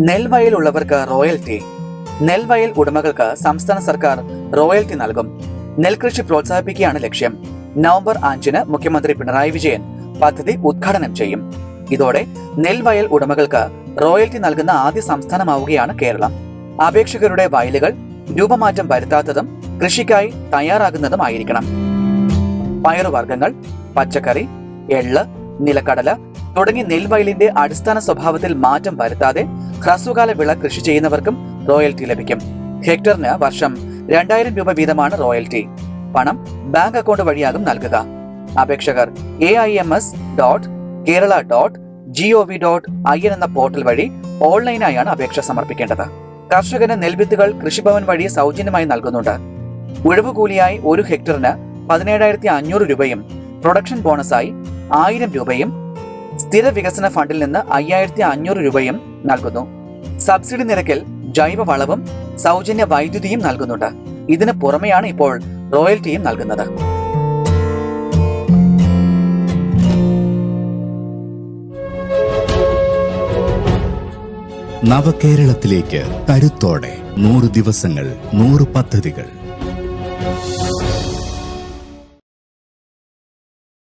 നെൽവയലുള്ളവർക്ക് royalty. നെൽവയൽ ഉടമകൾക്ക് സംസ്ഥാന സർക്കാർ റോയൽറ്റി നൽകും. നെൽകൃഷി പ്രോത്സാഹിപ്പിക്കുകയാണ് ലക്ഷ്യം. നവംബർ അഞ്ചിന് മുഖ്യമന്ത്രി പിണറായി വിജയൻ പദ്ധതി ഉദ്ഘാടനം ചെയ്യും. ഇതോടെ നെൽവയൽ ഉടമകൾക്ക് റോയൽറ്റി നൽകുന്ന ആദ്യ സംസ്ഥാനമാവുകയാണ് കേരളം. അപേക്ഷകരുടെ വയലുകൾ രൂപമാറ്റം വരുത്താത്തതും കൃഷിക്കായി തയ്യാറാകുന്നതുമായിരിക്കണം. പയറുവർഗങ്ങൾ പച്ചക്കറി എള്ള് നിലക്കടല തുടങ്ങി നെൽവയലിന്റെ അടിസ്ഥാന സ്വഭാവത്തിൽ മാറ്റം വരുത്താതെ ഹ്രസ്വകാല വിള കൃഷി ചെയ്യുന്നവർക്കും റോയൽറ്റി ലഭിക്കും. ഹെക്ടറിന് വർഷം രണ്ടായിരം രൂപ വീതമാണ് റോയൽറ്റി. പണം ബാങ്ക് അക്കൗണ്ട് വഴിയാകും നൽകുക. അപേക്ഷകർ A I M S dot Kerala dot G O V dot I N എന്ന പോർട്ടൽ വഴി ഓൺലൈനായാണ് അപേക്ഷ സമർപ്പിക്കേണ്ടത്. കർഷകന് നെൽവിത്തുകൾ കൃഷിഭവൻ വഴി സൗജന്യമായി നൽകുന്നുണ്ട്. ഉഴവുകൂലിയായി ഒരു ഹെക്ടറിന് പതിനേഴായിരത്തി അഞ്ഞൂറ് രൂപയും പ്രൊഡക്ഷൻ ബോണസായി ആയിരം രൂപയും സ്ഥിര വികസന ഫണ്ടിൽ നിന്ന് അയ്യായിരത്തി അഞ്ഞൂറ് രൂപയും നൽകുന്നു. സബ്സിഡി നിരക്കിൽ ജൈവ വളവും സൗജന്യ വൈദ്യുതിയും നൽകുന്നുണ്ട്. ഇതിന് പുറമെയാണ് ഇപ്പോൾ റോയൽറ്റിയും നൽകുന്നത്. നവകേരളത്തിലേക്ക് കരുത്തോടെ നൂറ് ദിവസങ്ങൾ നൂറ് പദ്ധതികൾ.